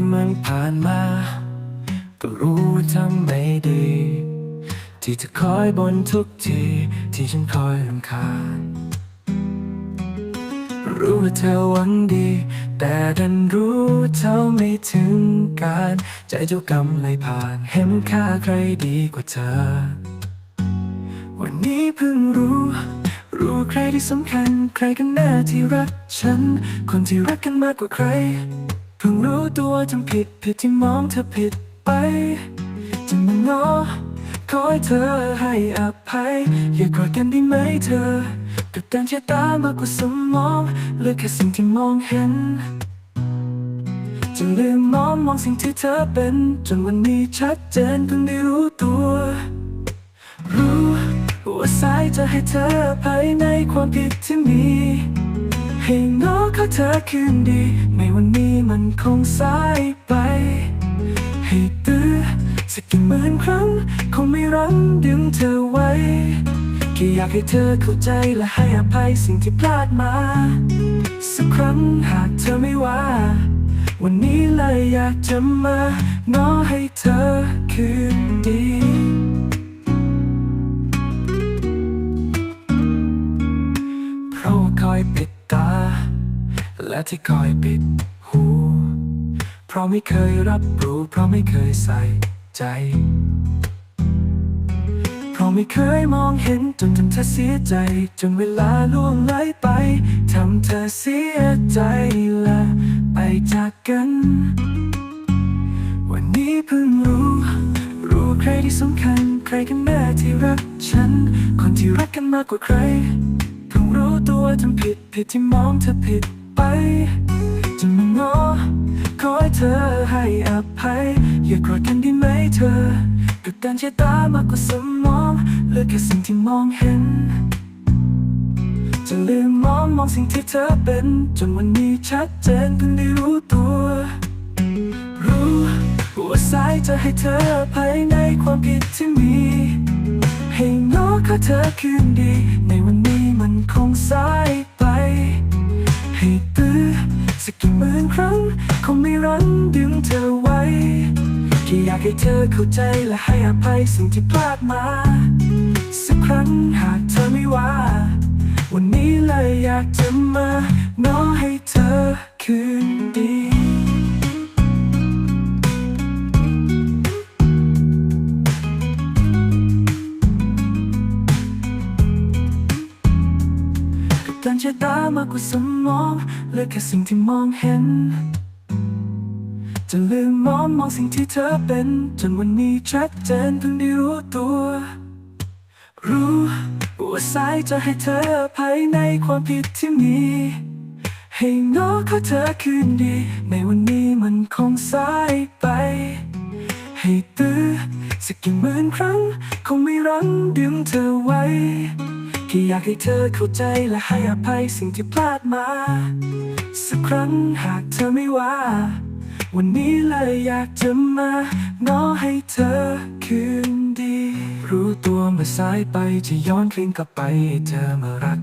ที่มันผ่านมา ก็รู้ว่าทำไม่ดี ที่จะคอยบนทุกที ที่ฉันคอยรำคาญ รู้ว่าเธอหวังดี แต่ดันรู้เท่าไม่ถึงการ ใจเจ้ากรรมเลยผ่าน เห็นค่าใครดีกว่าเธอ วันนี้เพิ่งรู้รู้ใครที่สำคัญ ใครกันแน่ที่รักฉัน คนที่รักกันมากกว่าใคร เพิ่งรู้ตัวทำผิดผิดที่มองเธอผิดไปจะมางอขอให้เธอให้อภัย อย่ากอดกันได้ไหมเธอกับการเชื่อตามากกว่าสมองเลือแค่สิ่งที่มองเห็นจะลืมมองมองสิ่งที่เธอเป็น จนวันนี้ชัดเจนเพิ่งได้รู้ตัว รู้ว่าสายจะให้เธอภายในความผิดที่มี ให้งอเขาเธอคืนดี ไม่วันนี้มันคงสายไป ให้ตื้อสักกี่หมื่นครั้ง คงไม่รั้งดึงเธอไว้แค่อยากให้เธอเข้าใจและให้อภัยสิ่งที่พลาดมา สักครั้งหากเธอไม่ว่า วันนี้เลยอยากจะมาง้อให้เธอคืน และที่คอยปิดหู เพราะไม่เคยรับรู้ เพราะไม่เคยใส่ใจ เพราะไม่เคยมองเห็นจนทำเธอเสียใจ จนเวลาล่วงเลยไปทำเธอเสียใจและไปจากกัน วันนี้เพิ่งรู้ รู้ใครที่สำคัญ ใครกันแน่ที่รักฉัน คนที่รักกันมากกว่าใครเพิ่งรู้ตัวทำผิดผิดที่มองเธอผิด จะมางอขอให้เธอให้อภัย อย่าโกรธกันได้ไหมเธอกับการใช้ตามากกว่าสมองเหลือแค่สิ่งที่มองเห็น จะลืมมองมองสิ่งที่เธอเป็น จนวันนี้ชัดเจนเพิ่งได้รู้ตัว รู้ว่าสายจะให้เธอภายในความผิดที่มี ให้ง้อขอเธอคืนดี ในวันนี้มันคงสาย รั้งดึงเธอไว้แค่อยากให้เธอเข้าใจและให้อภัยสิ่งที่พลาดมา สักครั้งหากเธอไม่ว่า วันนี้เลยอยากจะมาง้อให้เธอคืนดีกับการใช้ตามากกว่าสมองเลือแค่สิ่งที่มองเห็น จะลืมมองมองสิ่งที่เธอเป็น จนวันนี้ชัดเจนเพิ่งได้รู้ตัว รู้ว่าสายจะให้เธอภายในความผิดที่มี ให้ง้อขอเธอคืนดี ในวันนี้มันคงสายไป ให้ตื้อสักกี่หมื่นครั้ง คงไม่รั้งดึงเธอไว้แค่อยากให้เธอเข้าใจและให้อภัยสิ่งที่พลาดมา สักครั้งหากเธอไม่ว่า วันนี้เลยอยากจะมาง้อให้เธอคืนดี รู้ตัวเมื่อสายไปจะย้อนคืนกลับไปให้เธอมารัก